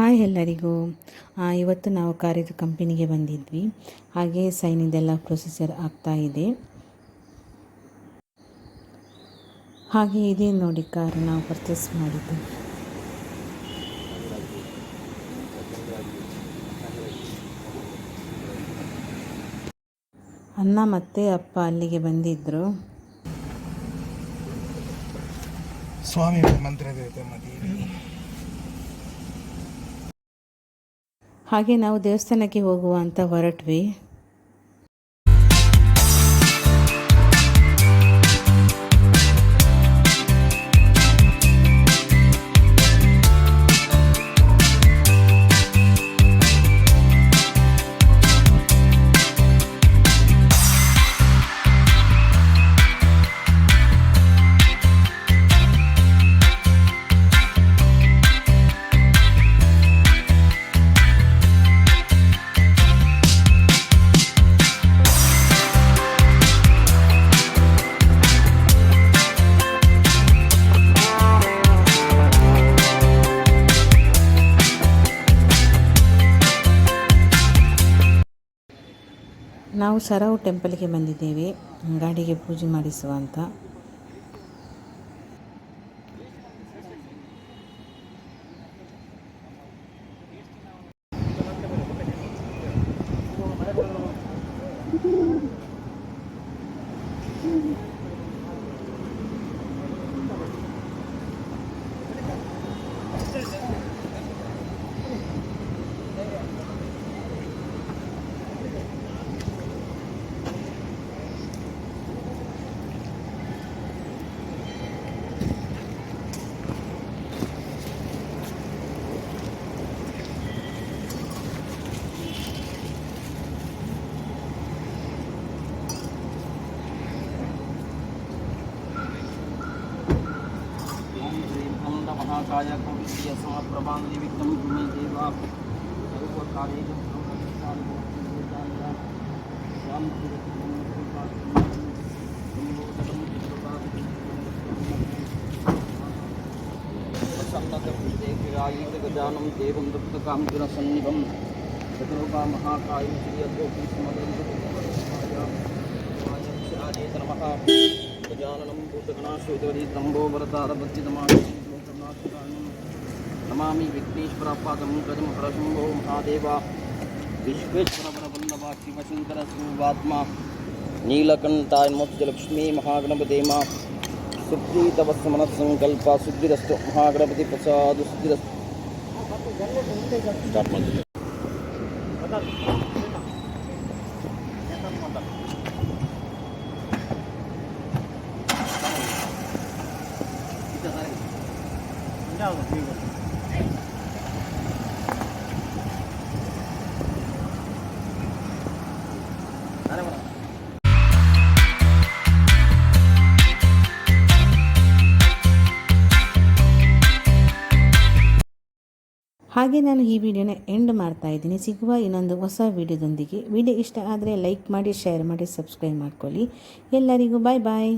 Hi ಎಲ್ಲರಿಗೂ. ಇವತ್ತು ನಾವು ಕಾರ್ಯದ ಕಂಪನಿಗೆ ಬಂದಿದ್ವಿ. ಹಾಗೆ ಸೈನಿದೆಲ್ಲ ಪ್ರೊಸೆಸರ್ ಆಗ್ತಾ ಇದೆ. ಹಾಗೆ ಇದೇ ನೋಡಿ ಕಾರ್ ನಾವು ಪರ್ಚೇಸ್ ಮಾಡಿದ್ದು. ಅಣ್ಣ ಮತ್ತೆ ಅಪ್ಪ ಅಲ್ಲಿಗೆ ಬಂದಿದ್ದರು ಸ್ವಾಮಿ ಮಂತ್ರದ ಹಾಗೆ ನಾವು ದೇವಸ್ಥಾನಕ್ಕೆ ಹೋಗುವ ಅಂತ ಹೊರಟ್ವಿ. ನಾವು ಸರವು ಟೆಂಪಲ್ಗೆ ಬಂದಿದ್ದೇವೆ ಗಾಡಿಗೆ ಪೂಜೆ ಮಾಡಿಸುವ ಅಂತ. काया कोविद्य समप्रभान्ति विक्तं गुमे देवा सर्वकार्येषु गजानं देवं दत्तकां गुरसन्निभं चतुर्गा महाकायं श्रीयद्योपिस्मदेन्द्रमायाक्षादेतनमः गजाननं भूतगणाश्वेतवरी तम्बोवरतारभक्तितमाशि நமாமி விக்னேஸ்வரப்பாதம் கதம் பிரசம்போ மகாதேவா விஸ்வேஸ்வரபரபல்லவா சிவசங்கர சிவாத்மா நீலகண்டாய் மோத்யலக்ஷ்மி மகாகணபதேமா சுப்ரீதவஸ் மனசங்கல்ப சுத்திரஸ்து மகாகணபதி பிரசாது சுத்திரஸ்து ஸ்டார்ட் பண்ணுங்க ಹಾಗೆ ನಾನು ಈ ವಿಡಿಯೋನ ಎಂಡ್ ಮಾಡ್ತಾ ಇದ್ದೀನಿ. ಸಿಗುವ ಇನ್ನೊಂದು ಹೊಸ ವಿಡಿಯೋದೊಂದಿಗೆ. ವಿಡಿಯೋ ಇಷ್ಟ ಆದರೆ ಲೈಕ್ ಮಾಡಿ ಶೇರ್ ಮಾಡಿ ಸಬ್ಸ್ಕ್ರೈಬ್ ಮಾಡ್ಕೊಳ್ಳಿ. ಎಲ್ಲರಿಗೂ ಬಾಯ್ ಬಾಯ್